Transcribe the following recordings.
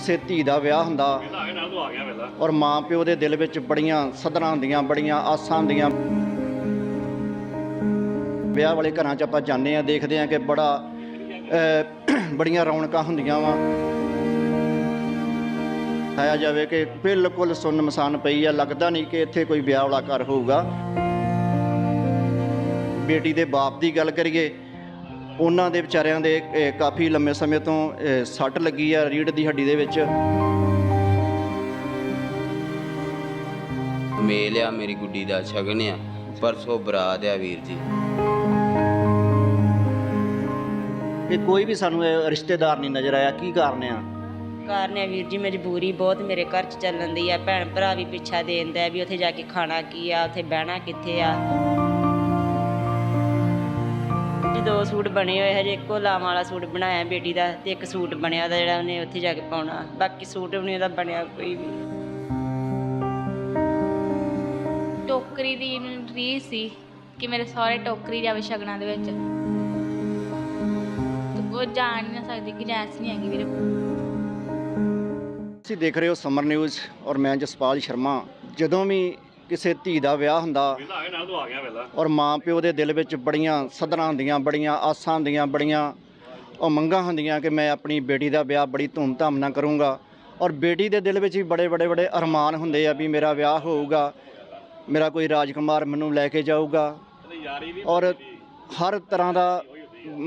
ਕਿਸੇ ਧੀ ਦਾ ਵਿਆਹ ਹੁੰਦਾ। ਔਰ ਮਾਂ ਪਿਓ ਦੇ ਦਿਲ ਵਿੱਚ ਬੜੀਆਂ ਸਦਰਾਂ ਹੁੰਦੀਆਂ, ਬੜੀਆਂ ਆਸਾਂ ਹੁੰਦੀਆਂ। ਵਿਆਹ ਵਾਲੇ ਘਰਾਂ 'ਚ ਆਪਾਂ ਜਾਂਦੇ ਆ ਦੇਖਦੇ ਆ ਕਿ ਬੜਾ ਬੜੀਆਂ ਰੌਣਕਾਂ ਹੁੰਦੀਆਂ ਵਾ। ਆਇਆ ਜਾਵੇ ਕਿ ਬਿਲਕੁਲ ਸੁੰਨ ਮਸਾਨ ਪਈ ਆ, ਲੱਗਦਾ ਨਹੀਂ ਕਿ ਇੱਥੇ ਕੋਈ ਵਿਆਹ ਵਾਲਾ ਘਰ ਹੋਊਗਾ। ਬੇਟੀ ਦੇ ਬਾਪ ਦੀ ਗੱਲ ਕਰੀਏ ਉਹਨਾਂ ਦੇ ਵਿਚਾਰਿਆਂ ਦੇ ਕਾਫੀ ਲੰਮੇ ਸਮੇਂ ਤੋਂ ਸੱਟ ਲੱਗੀ ਆ ਰੀੜ ਦੀ ਹੱਡੀ ਦੇ ਵਿੱਚ। ਮੇਲ ਆ ਮੇਰੀ ਗੁੱਡੀ ਦਾ ਸ਼ਗਨ ਆ। ਪਰਸੋਂ ਬਰਾਤ ਆ ਵੀਰ ਜੀ। ਕਿ ਕੋਈ ਵੀ ਸਾਨੂੰ ਇਹ ਰਿਸ਼ਤੇਦਾਰ ਨਹੀਂ ਨਜ਼ਰ ਆਇਆ ਕੀ ਕਾਰਨ ਆ? ਕਾਰਨ ਹੈ ਵੀਰ ਜੀ ਮਜਬੂਰੀ ਬਹੁਤ ਮੇਰੇ ਘਰ ਚ ਚੱਲਣ ਦੀ ਆ। ਭੈਣ ਭਰਾ ਵੀ ਪਿੱਛਾ ਦੇਂਦਾ ਵੀ ਉੱਥੇ ਜਾ ਕੇ ਖਾਣਾ ਕੀ ਆ ਉੱਥੇ ਬਹਿਣਾ ਕਿੱਥੇ ਆ। ਜੀ ਦੋ ਸੂਟ ਬਣੇ ਹੋਏ ਹਜੇ ਇੱਕੋ ਲਾਵਾਂ ਵਾਲਾ ਸੂਟ ਬਣਾਇਆ ਬੇਟੀ ਦਾ ਤੇ ਇੱਕ ਸੂਟ ਬਣਿਆ ਉਹਦਾ ਜਿਹੜਾ ਉਹਨੇ ਉੱਥੇ ਜਾ ਕੇ ਪਾਉਣਾ। ਬਾਕੀ ਸੂਟ ਵੀ ਨਹੀਂ ਉਹਦਾ ਬਣਿਆ ਕੋਈ ਵੀ। ਟੋਕਰੀ ਦੀ ਮੈਨੂੰ ਰੀਸ ਸੀ ਕਿ ਮੇਰੇ ਸਹੁਰੇ ਟੋਕਰੀ ਜਾਵੇ ਸ਼ਗਨਾਂ ਦੇ ਵਿੱਚ। ਤੇ ਉਹ ਜਾਣ ਹੀ ਨਾ ਸਕਦੀ ਕਿ ਜੈਸ ਨਹੀਂ ਹੈਗੀ ਵੀਰੇ ਤੁਸੀਂ ਦੇਖ ਰਹੇ ਹੋ ਸਮਰ ਨਿਊਜ਼ ਔਰ ਮੈਂ ਜਸਪਾਲ ਸ਼ਰਮਾ। ਜਦੋਂ ਵੀ ਕਿਸੇ ਧੀ ਦਾ ਵਿਆਹ ਹੁੰਦਾ ਔਰ ਮਾਂ ਪਿਓ ਦੇ ਦਿਲ ਵਿੱਚ ਬੜੀਆਂ ਸਦਰਾਂ ਹੁੰਦੀਆਂ ਬੜੀਆਂ ਆਸਾਂ ਹੁੰਦੀਆਂ ਬੜੀਆਂ ਉਹ ਮੰਗਾਂ ਹੁੰਦੀਆਂ ਕਿ ਮੈਂ ਆਪਣੀ ਬੇਟੀ ਦਾ ਵਿਆਹ ਬੜੀ ਧੂਮਧਾਮ ਨਾਲ ਕਰੂੰਗਾ। ਔਰ ਬੇਟੀ ਦੇ ਦਿਲ ਵਿੱਚ ਵੀ ਬੜੇ ਬੜੇ ਬੜੇ ਅਰਮਾਨ ਹੁੰਦੇ ਆ ਵੀ ਮੇਰਾ ਵਿਆਹ ਹੋਊਗਾ ਮੇਰਾ ਕੋਈ ਰਾਜਕੁਮਾਰ ਮੈਨੂੰ ਲੈ ਕੇ ਜਾਊਗਾ। ਔਰ ਹਰ ਤਰ੍ਹਾਂ ਦਾ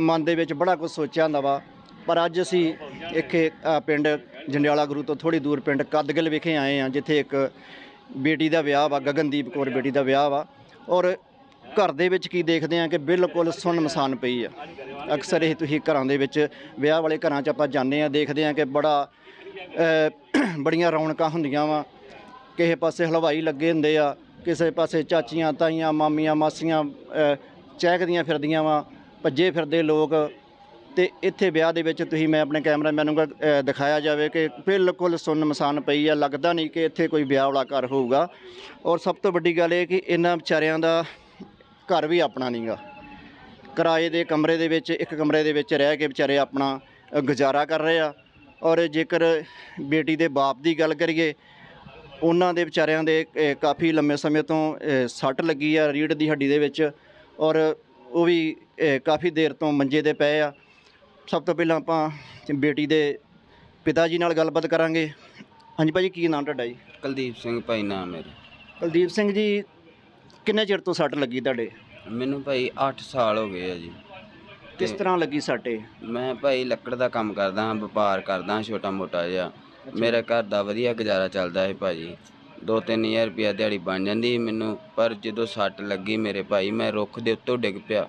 ਮਨ ਦੇ ਵਿੱਚ ਬੜਾ ਕੁਝ ਸੋਚਿਆ ਹੁੰਦਾ ਵਾ। ਪਰ ਅੱਜ ਅਸੀਂ ਇੱਕ ਅ, ਪਿੰਡ ਜੰਡਿਆਲਾ ਗੁਰੂ ਤੋਂ ਥੋੜੀ ਦੂਰ ਪਿੰਡ ਕਦਗਲ ਵਿਖੇ ਆਏ ਆ ਜਿੱਥੇ ਇੱਕ ਬੇਟੀ ਦਾ ਵਿਆਹ ਵਾ, ਗਗਨਦੀਪ ਕੌਰ ਬੇਟੀ ਦਾ ਵਿਆਹ ਵਾ। ਔਰ ਘਰ ਦੇ ਵਿੱਚ ਕੀ ਦੇਖਦੇ ਆ ਕਿ ਬਿਲਕੁਲ ਸੁੰਨ ਮਸਾਨ ਪਈ ਆ। ਅਕਸਰ ਇਹ ਤੁਸੀਂ ਘਰਾਂ ਦੇ ਵਿੱਚ ਵਿਆਹ ਵਾਲੇ ਘਰਾਂ 'ਚ ਆਪਾਂ ਜਾਂਦੇ ਆ ਦੇਖਦੇ ਆ ਕਿ ਬੜਾ ਬੜੀਆਂ ਰੌਣਕਾਂ ਹੁੰਦੀਆਂ ਵਾ। ਕਿਸੇ ਪਾਸੇ ਹਲਵਾਈ ਲੱਗੇ ਹੁੰਦੇ ਆ, ਕਿਸੇ ਪਾਸੇ ਚਾਚੀਆਂ, ਤਾਈਆਂ, ਮਾਮੀਆਂ, ਮਾਸੀਆਂ ਚਹਿਕਦੀਆਂ ਫਿਰਦੀਆਂ ਵਾ। ਭੱਜੇ ਫਿਰਦੇ ਲੋਕ ਤੇ ਇੱਥੇ ਵਿਆਹ ਦੇ ਵਿੱਚ ਤੁਸੀਂ ਮੈਂ ਆਪਣੇ ਕੈਮਰਾਮੈਨ ਨੂੰ ਕਹਾਂ, ਅ, ਦਿਖਾਇਆ ਜਾਵੇ ਕਿ ਬਿਲਕੁਲ ਸੁੰਨ ਮਸਾਨ ਪਈ ਆ ਲੱਗਦਾ ਨਹੀਂ ਕਿ ਇੱਥੇ ਕੋਈ ਵਿਆਹ ਵਾਲਾ ਘਰ ਹੋਊਗਾ। ਔਰ ਸਭ ਤੋਂ ਵੱਡੀ ਗੱਲ ਇਹ ਕਿ ਇਹਨਾਂ ਵਿਚਾਰਿਆਂ ਦਾ ਘਰ ਵੀ ਆਪਣਾ ਨਹੀਂਗਾ ਕਿਰਾਏ ਦੇ ਕਮਰੇ ਦੇ ਵਿੱਚ ਇੱਕ ਕਮਰੇ ਦੇ ਵਿੱਚ ਰਹਿ ਕੇ ਵਿਚਾਰੇ ਆਪਣਾ ਅ, ਗੁਜ਼ਾਰਾ ਕਰ ਰਹੇ ਆ। ਔਰ ਜੇਕਰ ਬੇਟੀ ਦੇ ਬਾਪ ਦੀ ਗੱਲ ਕਰੀਏ ਉਹਨਾਂ ਦੇ ਵਿਚਾਰਿਆਂ ਦੇ ਅ, ਕਾਫੀ ਲੰਮੇ ਸਮੇਂ ਤੋਂ ਅ, ਸੱਟ ਲੱਗੀ ਆ ਰੀੜ ਦੀ ਹੱਡੀ ਦੇ ਵਿੱਚ। ਔਰ ਉਹ ਵੀ ਅ, ਕਾਫੀ ਦੇਰ ਤੋਂ ਮੰਜੇ ਤੇ ਪਏ ਆ। ਸਭ ਤੋਂ ਪਹਿਲਾਂ ਆਪਾਂ ਬੇਟੀ ਦੇ ਪਿਤਾ ਜੀ ਨਾਲ ਗੱਲਬਾਤ ਕਰਾਂਗੇ। ਹਾਂਜੀ ਭਾਜੀ ਕੀ ਨਾਮ ਤੁਹਾਡਾ ਜੀ? ਕੁਲਦੀਪ ਸਿੰਘ ਭਾਈ ਨਾਮ ਮੇਰਾ। ਕੁਲਦੀਪ ਸਿੰਘ ਜੀ ਕਿੰਨੇ ਚਿਰ ਤੋਂ ਸੱਟ ਲੱਗੀ ਤੁਹਾਡੇ? ਮੈਨੂੰ ਭਾਈ 8 ਸਾਲ ਹੋ ਗਏ ਆ ਜੀ। ਕਿਸ ਤੇ ਤਰ੍ਹਾਂ ਲੱਗੀ ਸੱਟੇ ਮੈਂ ਭਾਈ ਲੱਕੜ ਦਾ ਕੰਮ ਕਰਦਾ ਹਾਂ ਵਪਾਰ ਕਰਦਾ ਹਾਂ ਛੋਟਾ ਮੋਟਾ ਜਿਹਾ। ਮੇਰੇ ਘਰ ਦਾ ਵਧੀਆ ਗੁਜ਼ਾਰਾ ਚੱਲਦਾ ਹੈ ਭਾਜੀ। 2-3000 ਰੁਪਇਆ ਦਿਹਾੜੀ ਬਣ ਜਾਂਦੀ ਸੀ ਮੈਨੂੰ ਪਰ ਜਦੋਂ ਸੱਟ ਲੱਗੀ ਮੇਰੇ ਭਾਈ ਮੈਂ ਰੁੱਖ ਦੇ ਉੱਤੋਂ ਡਿੱਗ ਪਿਆ।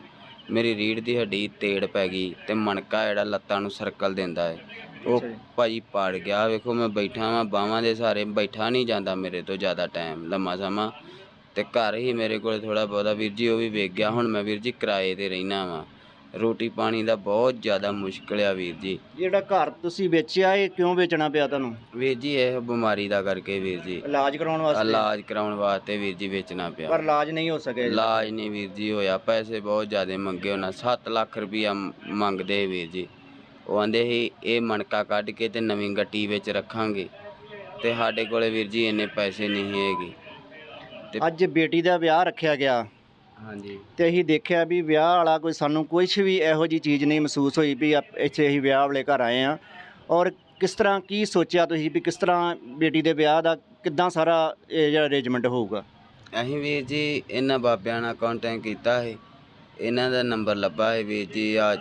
ਮੇਰੀ ਰੀੜ ਦੀ ਹੱਡੀ ਤੇੜ ਪੈ ਗਈ ਤੇ ਮਣਕਾ ਜਿਹੜਾ ਲੱਤਾਂ ਨੂੰ ਸਰਕਲ ਦਿੰਦਾ ਹੈ। ਉਹ। ਭਾਜੀ ਪਾੜ ਗਿਆ। ਵੇਖੋ ਮੈਂ ਬੈਠਾ ਵਾਂ ਬਾਹਾਂ ਦੇ ਸਾਰੇ ਬੈਠਾ ਨਹੀਂ ਜਾਂਦਾ ਮੇਰੇ ਤੋਂ ਜ਼ਿਆਦਾ ਟਾਈਮ ਲੰਮਾ ਸਮਾਂ। ਤੇ ਘਰ ਹੀ ਮੇਰੇ ਕੋਲ ਥੋੜਾ ਬਹੁਤਾ ਵੀਰ ਜੀ ਉਹ ਵੀ ਵੇਚ ਗਿਆ। ਹੁਣ ਮੈਂ ਵੀਰ ਜੀ ਕਿਰਾਏ ਤੇ ਰਹਿਣਾ ਵਾਂ। ਰੋਟੀ ਪਾਣੀ ਦਾ ਬਹੁਤ ਜ਼ਿਆਦਾ ਮੁਸ਼ਕਲ ਆ ਵੀਰ ਜੀ। ਜਿਹੜਾ ਘਰ ਤੁਸੀਂ ਵੇਚਿਆ ਇਹ ਕਿਉਂ ਵੇਚਣਾ ਪਿਆ ਤੁਹਾਨੂੰ? ਵੀਰ ਜੀ ਇਹ ਬਿਮਾਰੀ ਦਾ ਕਰਕੇ ਵੀਰ ਜੀ। ਇਲਾਜ ਕਰਾਉਣ ਵਾਸਤੇ? ਇਲਾਜ ਕਰਾਉਣ ਵਾਸਤੇ ਵੀਰ ਜੀ ਵੇਚਣਾ ਪਰ ਪਿਆ ਇਲਾਜ ਨਹੀਂ ਹੋ ਸਕਿਆ ਜੀ। ਇਲਾਜ ਨਹੀਂ ਵੀਰ ਜੀ ਹੋਇਆ। ਪੈਸੇ ਬਹੁਤ ਜ਼ਿਆਦਾ ਮੰਗੇ ਉਹਨਾਂ। 7 ਲੱਖ ਰੁਪਈਆ ਮ- ਮੰਗਦੇ ਵੀਰ ਜੀ। ਉਹ ਆਂਦੇ ਸੀ ਇਹ ਮਣਕਾ ਕੱਢ ਕੇ ਤੇ ਨਵੀਂ ਗੱਟੀ ਵਿੱਚ ਰੱਖਾਂਗੇ। ਤੇ ਸਾਡੇ ਕੋਲੇ ਵੀਰ ਜੀ ਇੰਨੇ ਪੈਸੇ ਨਹੀਂ ਹੈਗੇ। ਤੇ ਅੱਜ ਬੇਟੀ ਦਾ ਵਿਆਹ ਰੱਖਿਆ ਗਿਆ। ਹਾਂਜੀ। ਤੇ ਅਸੀਂ ਦੇਖਿਆ ਵੀ ਵਿਆਹ ਵਾਲਾ ਕੋਈ ਸਾਨੂੰ ਕੁਝ ਵੀ ਇਹੋ ਜੀ ਚੀਜ਼ ਨਹੀਂ ਮਹਿਸੂਸ ਹੋਈ ਵੀ ਆਪ- ਇੱਥੇ ਅਸੀਂ ਵਿਆਹ ਵਾਲੇ ਘਰ ਆਏ ਆ ਔਰ ਕਿਸ ਤਰ੍ਹਾਂ ਕੀ ਸੋਚਿਆ ਤੁਸੀਂ ਵੀ ਕਿਸ ਤਰ੍ਹਾਂ ਬੇਟੀ ਦੇ ਵਿਆਹ ਦਾ ਕਿੱਦਾਂ ਸਾਰਾ ਇਹ ਜਿਹੜਾ ਅਰੇਂਜਮੈਂਟ ਹੋਊਗਾ? ਅਸੀਂ ਵੀਰ ਜੀ ਇਹਨਾਂ ਬਾਬਿਆਂ ਨਾਲ ਕੰਟੈਕਟ ਕੀਤਾ ਹੈ ਇਹਨਾਂ ਦਾ ਨੰਬਰ ਲੱਭਾ ਹੈ ਵੀਰ ਜੀ ਆ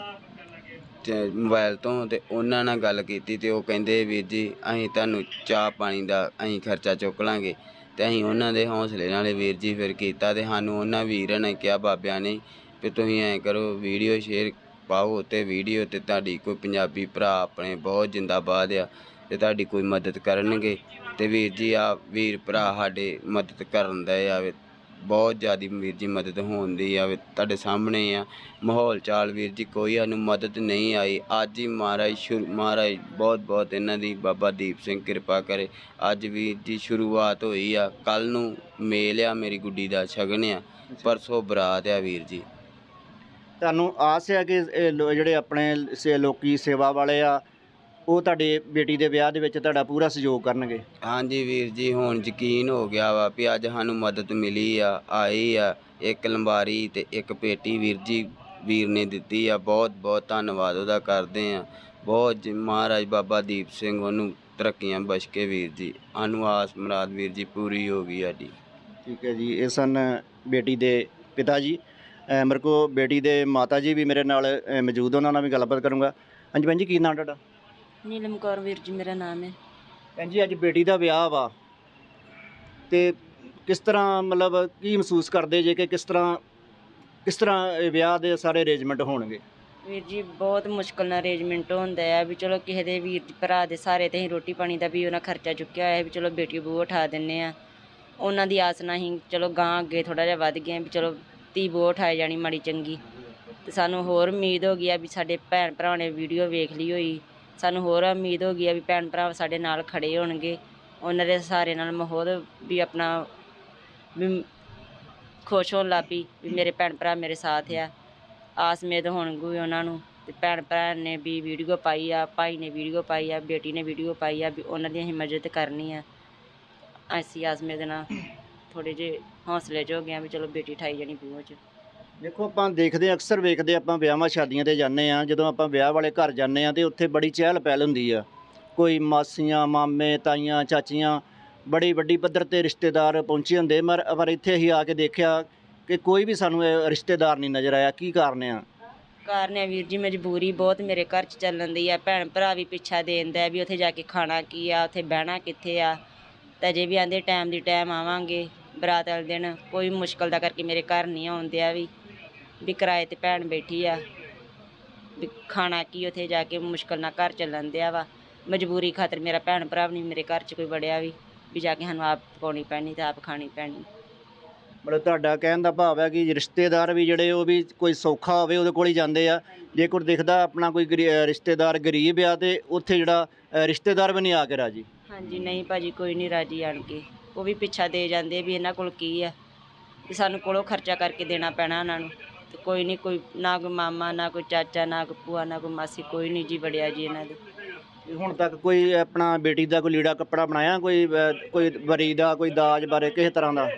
ਮੋਬਾਈਲ ਤੋਂ ਤੇ ਉਹਨਾਂ ਨਾਲ ਗੱਲ ਕੀਤੀ ਤੇ ਉਹ ਕਹਿੰਦੇ ਵੀਰ ਜੀ ਅਸੀਂ ਤੁਹਾਨੂੰ ਚਾਹ ਪਾਣੀ ਦਾ ਅਸੀਂ ਖਰਚਾ ਚੁੱਕ ਲਾਂਗੇ। ਅਤੇ ਅਸੀਂ ਉਹਨਾਂ ਦੇ ਹੌਂਸਲੇ ਨਾਲ ਵੀਰ ਜੀ ਫਿਰ ਕੀਤਾ ਅਤੇ ਸਾਨੂੰ ਉਹਨਾਂ ਵੀਰਾਂ ਨੇ ਕਿਹਾ, ਬਾਬਿਆਂ ਨੇ ਵੀ ਤੁਸੀਂ ਐਂ ਕਰੋ, ਵੀਡੀਓ ਸ਼ੇਅਰ ਪਾਓ ਅਤੇ ਵੀਡੀਓ ਤੇ ਤੁਹਾਡੀ ਕੋਈ ਪੰਜਾਬੀ ਭਰਾ ਆਪਣੇ ਬਹੁਤ ਜਿੰਦਾਬਾਦ ਆ ਅਤੇ ਤੁਹਾਡੀ ਕੋਈ ਮਦਦ ਕਰਨਗੇ ਅਤੇ ਵੀਰ ਜੀ ਆ ਵੀਰ ਭਰਾ ਸਾਡੇ ਮਦਦ ਕਰਨ ਦਾ ਆ ਬਹੁਤ ਜ਼ਿਆਦੀ ਵੀਰ ਜੀ ਮਦਦ ਹੋਣ ਦੀ ਆ ਤੁਹਾਡੇ ਸਾਹਮਣੇ ਆ। ਮਾਹੌਲ ਚਾਲ ਵੀਰ ਜੀ ਕੋਈ ਸਾਨੂੰ ਮਦਦ ਨਹੀਂ ਆਈ। ਅੱਜ ਹੀ ਮਹਾਰਾਜ ਸ਼ੁਰੂ ਮਹਾਰਾਜ ਬਹੁਤ ਬਹੁਤ ਇਹਨਾਂ ਦੀ ਬਾਬਾ ਦੀਪ ਸਿੰਘ ਕਿਰਪਾ ਕਰੇ। ਅੱਜ ਵੀਰ ਜੀ ਸ਼ੁਰੂਆਤ ਹੋਈ ਆ। ਕੱਲ ਨੂੰ ਮੇਲ ਆ ਮੇਰੀ ਗੁੱਡੀ ਦਾ ਸ਼ਗਨ ਆ। ਪਰਸੋਂ ਬਰਾਤ ਆ ਵੀਰ ਜੀ। ਤੁਹਾਨੂੰ ਆਸ ਹੈ ਕਿ ਇਹ ਲੋ- ਜਿਹੜੇ ਆਪਣੇ ਸੇ ਲੋਕੀ ਸੇਵਾ ਵਾਲੇ ਆ ਉਹ ਤੁਹਾਡੇ ਬੇਟੀ ਦੇ ਵਿਆਹ ਦੇ ਵਿੱਚ ਤੁਹਾਡਾ ਪੂਰਾ ਸਹਿਯੋਗ ਕਰਨਗੇ? ਹਾਂਜੀ ਵੀਰ ਜੀ ਹੁਣ ਯਕੀਨ ਹੋ ਗਿਆ ਵਾ ਵੀ ਅੱਜ ਸਾਨੂੰ ਮਦਦ ਮਿਲੀ ਆ ਆਈ ਆ ਇੱਕ ਲੰਬਾਰੀ ਤੇ ਇੱਕ ਪੇਟੀ ਵੀਰ ਜੀ ਵੀਰ ਨੇ ਦਿੱਤੀ ਆ। ਬਹੁਤ ਬਹੁਤ ਧੰਨਵਾਦ ਉਹਦਾ ਕਰਦੇ ਆ। ਬਹੁਤ ਜੀ ਮਹਾਰਾਜ ਬਾਬਾ ਦੀਪ ਸਿੰਘ ਉਹਨੂੰ ਤਰੱਕੀਆਂ ਬਖਸ਼ੇ ਵੀਰ ਜੀ। ਸਾਨੂੰ ਆਸ ਮੁਰਾਦ ਵੀਰ ਜੀ ਪੂਰੀ ਹੋ ਗਈ ਸਾਡੀ। ਠੀਕ ਹੈ ਜੀ ਇਹ ਸਨ ਬੇਟੀ ਦੇ ਪਿਤਾ ਜੀ। ਮੇਰੇ ਕੋ ਬੇਟੀ ਦੇ ਮਾਤਾ ਜੀ ਵੀ ਮੇਰੇ ਨਾਲ ਮੌਜੂਦ ਉਹਨਾਂ ਨਾਲ ਵੀ ਗੱਲਬਾਤ ਕਰੂੰਗਾ। ਹਾਂਜੀ ਭੈਣ ਜੀ ਕੀ ਨਾਮ ਤੁਹਾਡਾ? ਨੀਲਮ ਕੌਰ ਵੀਰ ਜੀ ਮੇਰਾ ਨਾਮ ਹੈ। ਭੈਣ ਜੀ ਅੱਜ ਬੇਟੀ ਦਾ ਵਿਆਹ ਵਾ। ਤੇ ਕਿਸ ਤਰ੍ਹਾਂ ਮਤਲਬ ਕੀ ਮਹਿਸੂਸ ਕਰਦੇ ਜੇ ਕਿ ਕਿਸ ਤਰ੍ਹਾਂ ਕਿਸ ਤਰ੍ਹਾਂ ਇਹ ਵਿਆਹ ਦੇ ਸਾਰੇ ਅਰੇਂਜਮੈਂਟ ਹੋਣਗੇ? ਵੀਰ ਜੀ ਬਹੁਤ ਮੁਸ਼ਕਲ ਨਾਲ ਅਰੇਂਜਮੈਂਟ ਹੁੰਦਾ ਹੈ ਵੀ ਚਲੋ ਕਿਸੇ ਦੇ ਵੀਰ ਭਰਾ ਦੇ ਸਾਰੇ ਤੇ ਅਸੀਂ ਰੋਟੀ ਪਾਣੀ ਦਾ ਵੀ ਉਹਨਾਂ ਖਰਚਾ ਚੁੱਕਿਆ ਹੋਇਆ ਹੈ ਵੀ ਚਲੋ ਬੇਟੀ ਬੂ ਉਠਾ ਦਿੰਨੇ ਆ ਉਹਨਾਂ ਦੀ ਆਸ ਨਾਲ ਹੀ ਚਲੋ ਗਾਂ ਅੱਗੇ ਥੋੜਾ ਜਿਹਾ ਵੱਧ ਗਏ ਹਾਂ ਵੀ ਚਲੋ ਧੀ ਬੂ ਉਠਾਏ ਜਾਣੀ ਮਾੜੀ ਚੰਗੀ। ਤੇ ਸਾਨੂੰ ਹੋਰ ਉਮੀਦ ਹੋ ਗਈ ਆ ਵੀ ਸਾਡੇ ਭੈਣ ਭਰਾ ਨੇ ਵੀਡੀਓ ਵੇਖ ਲਈ ਹੋਈ। ਸਾਨੂੰ ਹੋਰ ਉਮੀਦ ਹੋ ਗਈ ਆ ਵੀ ਭੈਣ ਭਰਾ ਸਾਡੇ ਨਾਲ ਖੜੇ ਹੋਣਗੇ। ਉਹਨਾਂ ਦੇ ਸਾਰੇ ਨਾਲ ਮਾਹੌਲ ਵੀ ਆਪਣਾ ਵੀ ਖੁਸ਼ ਹੋਣ ਲੱਗ ਪਈ ਵੀ ਮੇਰੇ ਭੈਣ ਭਰਾ ਮੇਰੇ ਸਾਥ ਆ। ਆਸ ਮੇਦ ਹੋਣਗੀ ਉਹਨਾਂ ਨੂੰ ਤੇ ਭੈਣ ਭਰਾ ਨੇ ਵੀ ਵੀਡੀਓ ਪਾਈ ਆ, ਭਾਈ ਨੇ ਵੀਡੀਓ ਪਾਈ ਆ, ਬੇਟੀ ਨੇ ਵੀਡੀਓ ਪਾਈ ਆ ਵੀ ਉਹਨਾਂ ਦੀ ਅਸੀਂ ਮਦਦ ਕਰਨੀ ਆ। ਅਸੀਂ ਆਸ ਮੇਦ ਨਾਲ ਥੋੜੇ ਜਿਹੇ ਹੌਸਲੇ 'ਚ ਹੋ ਗਏ ਆ ਵੀ ਚਲੋ ਬੇਟੀ ਠਾਈ ਜਾਣੀ ਬੂਹ 'ਚ। ਦੇਖੋ ਆਪਾਂ ਦੇਖਦੇ ਹਾਂ, ਅਕਸਰ ਵੇਖਦੇ ਹਾਂ, ਆਪਾਂ ਵਿਆਹਾਂ ਸ਼ਾਦੀਆਂ ਤੇ ਜਾਂਦੇ ਆ ਜਦੋਂ ਆਪਾਂ ਵਿਆਹ ਵਾਲੇ ਘਰ ਜਾਂਦੇ ਆ ਤੇ ਉੱਥੇ ਬੜੀ ਚਹਿਲ ਪਹਿਲ ਹੁੰਦੀ ਆ। ਕੋਈ ਮਾਸੀਆਂ ਮਾਮੇ ਤਾਈਆਂ ਚਾਚੀਆਂ ਬੜੀ ਵੱਡੀ ਪੱਧਰ ਤੇ ਰਿਸ਼ਤੇਦਾਰ ਪਹੁੰਚੇ ਹੁੰਦੇ ਮਰ ਪਰ ਇੱਥੇ ਅਸੀਂ ਆ ਕੇ ਦੇਖਿਆ ਕਿ ਕੋਈ ਵੀ ਸਾਨੂੰ ਇਹ ਰਿਸ਼ਤੇਦਾਰ ਨਹੀਂ ਨਜ਼ਰ ਆਇਆ। ਕੀ ਕਾਰਨ ਆ? ਕਾਰਨ ਹੈ ਵੀਰ ਜੀ ਮਜਬੂਰੀ ਬਹੁਤ ਮੇਰੇ ਘਰ 'ਚ ਚੱਲਣ ਦੀ ਆ। ਭੈਣ ਭਰਾ ਵੀ ਪਿੱਛਾ ਦੇਂਦਾ ਵੀ ਉੱਥੇ ਜਾ ਕੇ ਖਾਣਾ ਕੀ ਆ ਉੱਥੇ ਬਹਿਣਾ ਕਿੱਥੇ ਆ। ਤਾਂ ਜੇ ਵੀ ਆਂਦੇ ਟਾਈਮ ਦੀ ਟਾਈਮ ਆਵਾਂਗੇ ਬਰਾਤ ਵਾਲੇ ਦਿਨ ਕੋਈ ਮੁਸ਼ਕਲ ਦਾ ਕਰਕੇ ਮੇਰੇ ਘਰ ਨਹੀਂ ਆਉਂਦੇ ਆ ਵੀ। ਵੀ ਕਿਰਾਏ ਤੇ ਭੈਣ ਬੈਠੀ ਆ। ਵੀ ਖਾਣਾ ਕੀ ਉੱਥੇ ਜਾ ਕੇ ਮੁਸ਼ਕਲ ਨਾਲ ਘਰ ਚੱਲਣ ਦਿਆ ਵਾ। ਮਜਬੂਰੀ ਖਾਤਰ ਮੇਰਾ ਭੈਣ ਭਰਾ ਵੀ ਨਹੀਂ ਮੇਰੇ ਘਰ 'ਚ ਕੋਈ ਵੜਿਆ ਵੀ ਵੀ ਜਾ ਕੇ ਸਾਨੂੰ ਆਪ ਪਕਾਉਣੀ ਪੈਣੀ ਤੇ ਆਪ ਖਾਣੀ ਪੈਣੀ। ਮਤਲਬ ਤੁਹਾਡਾ ਕਹਿਣ ਦਾ ਭਾਵ ਹੈ ਕਿ ਰਿਸ਼ਤੇਦਾਰ ਵੀ ਜਿਹੜੇ ਉਹ ਵੀ ਕੋਈ ਸੌਖਾ ਹੋਵੇ ਉਹਦੇ ਕੋਲ ਹੀ ਜਾਂਦੇ ਆ। ਜੇ ਕੋਈ ਦਿਖਦਾ ਆਪਣਾ ਕੋਈ ਗਰੀ- ਅਹ ਰਿਸ਼ਤੇਦਾਰ ਗਰੀਬ ਆ ਤੇ ਉੱਥੇ ਜਿਹੜਾ ਅਹ ਰਿਸ਼ਤੇਦਾਰ ਵੀ ਨਹੀਂ ਆ ਕੇ ਰਾਜੀ। ਹਾਂਜੀ ਨਹੀਂ ਭਾਜੀ ਕੋਈ ਨਹੀਂ ਰਾਜੀ ਆਣ ਕੇ। ਉਹ ਵੀ ਪਿੱਛਾ ਦੇ ਜਾਂਦੇ ਵੀ ਇਹਨਾਂ ਕੋਲ ਕੀ ਆ। ਵੀ ਸਾਨੂੰ ਕੋਲੋਂ ਖਰਚਾ ਕਰਕੇ ਦੇਣਾ ਪੈਣਾ ਉਹਨਾਂ ਨੂੰ। ਤੇ ਕੋਈ ਨਹੀਂ ਕੋਈ ਨਾ ਕੋਈ ਮਾਮਾ ਨਾ ਕੋਈ ਚਾਚਾ ਨਾ ਕੋਈ ਭੂਆ ਨਾ ਕੋਈ ਮਾਸੀ ਕੋਈ ਨਹੀਂ ਜੀ ਵੜਿਆ ਜੀ ਇਹਨਾਂ ਦੇ। ਹੁਣ ਤੱਕ ਕੋਈ ਆਪਣਾ ਬੇਟੀ ਦਾ ਕੋਈ ਲੀੜਾ ਕੱਪੜਾ ਬਣਾਇਆ? ਕੋਈ ਅਹ, ਕੋਈ ਵਰੀ ਦਾ ਕੋਈ ਦਾਜ ਬਾਰੇ ਕਿਸੇ ਤਰ੍ਹਾਂ ਦਾ?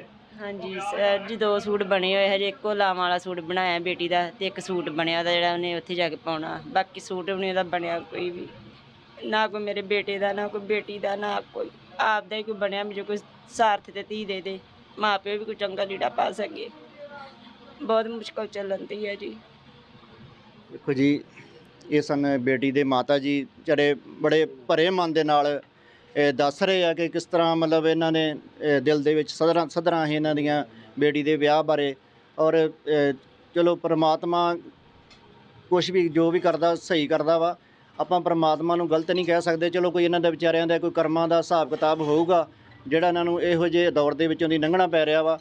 ਹਾਂਜੀ ਸਰ ਜੀ ਦੋ ਸੂਟ ਬਣੇ ਹੋਏ ਹਜੇ ਇੱਕੋ ਲਾਵਾਂ ਵਾਲਾ ਸੂਟ ਬਣਾਇਆ ਬੇਟੀ ਦਾ ਤੇ ਇੱਕ ਸੂਟ ਬਣਿਆ ਉਹਦਾ ਜਿਹੜਾ ਉਹਨੇ ਉੱਥੇ ਜਾ ਕੇ ਪਾਉਣਾ। ਬਾਕੀ ਸੂਟ ਵੀ ਨਹੀਂ ਉਹਦਾ ਬਣਿਆ ਕੋਈ ਵੀ। ਨਾ ਕੋਈ ਮੇਰੇ ਬੇਟੇ ਦਾ ਨਾ ਕੋਈ ਬੇਟੀ ਦਾ ਨਾ ਕੋਈ ਆਪ ਦਾ ਹੀ ਕੋਈ ਬਣਿਆ। ਮੈਨੂੰ ਕੋਈ ਸਾਰਥ ਤੇ ਧੀ ਦੇ ਦੇ। ਮਾਂ ਪਿਓ ਵੀ ਕੋਈ ਚੰਗਾ ਲੀੜਾ ਪਾ ਸਕੇ। ਬਹੁਤ ਮੁਸ਼ਕਲ ਚੱਲਣ ਦੀ ਹੈ ਜੀ। ਦੇਖੋ ਜੀ ਇਹ ਸਨ ਬੇਟੀ ਦੇ ਮਾਤਾ ਜੀ ਜਿਹੜੇ ਬੜੇ ਭਰੇ ਮਨ ਦੇ ਨਾਲ ਇਹ ਦੱਸ ਰਹੇ ਆ ਕਿ ਕਿਸ ਤਰ੍ਹਾਂ ਮਤਲਬ ਇਹਨਾਂ ਨੇ ਇਹ ਦਿਲ ਦੇ ਵਿੱਚ ਸਦਰਾਂ ਸਦਰਾਂ ਹੀ ਇਹਨਾਂ ਦੀਆਂ ਬੇਟੀ ਦੇ ਵਿਆਹ ਬਾਰੇ। ਔਰ ਅ, ਚਲੋ ਪ੍ਰਮਾਤਮਾ ਕੁਝ ਵੀ ਜੋ ਵੀ ਕਰਦਾ ਸਹੀ ਕਰਦਾ ਵਾ। ਆਪਾਂ ਪ੍ਰਮਾਤਮਾ ਨੂੰ ਗਲਤ ਨਹੀਂ ਕਹਿ ਸਕਦੇ। ਚਲੋ ਕੋਈ ਇਹਨਾਂ ਦੇ ਵਿਚਾਰਿਆਂ ਦਾ ਕੋਈ ਕਰਮਾਂ ਦਾ ਹਿਸਾਬ ਕਿਤਾਬ ਹੋਊਗਾ ਜਿਹੜਾ ਇਹਨਾਂ ਨੂੰ ਇਹੋ ਜਿਹੇ ਦੌਰ ਦੇ ਵਿੱਚੋਂ ਦੀ ਲੰਘਣਾ ਪੈ ਰਿਹਾ ਵਾ।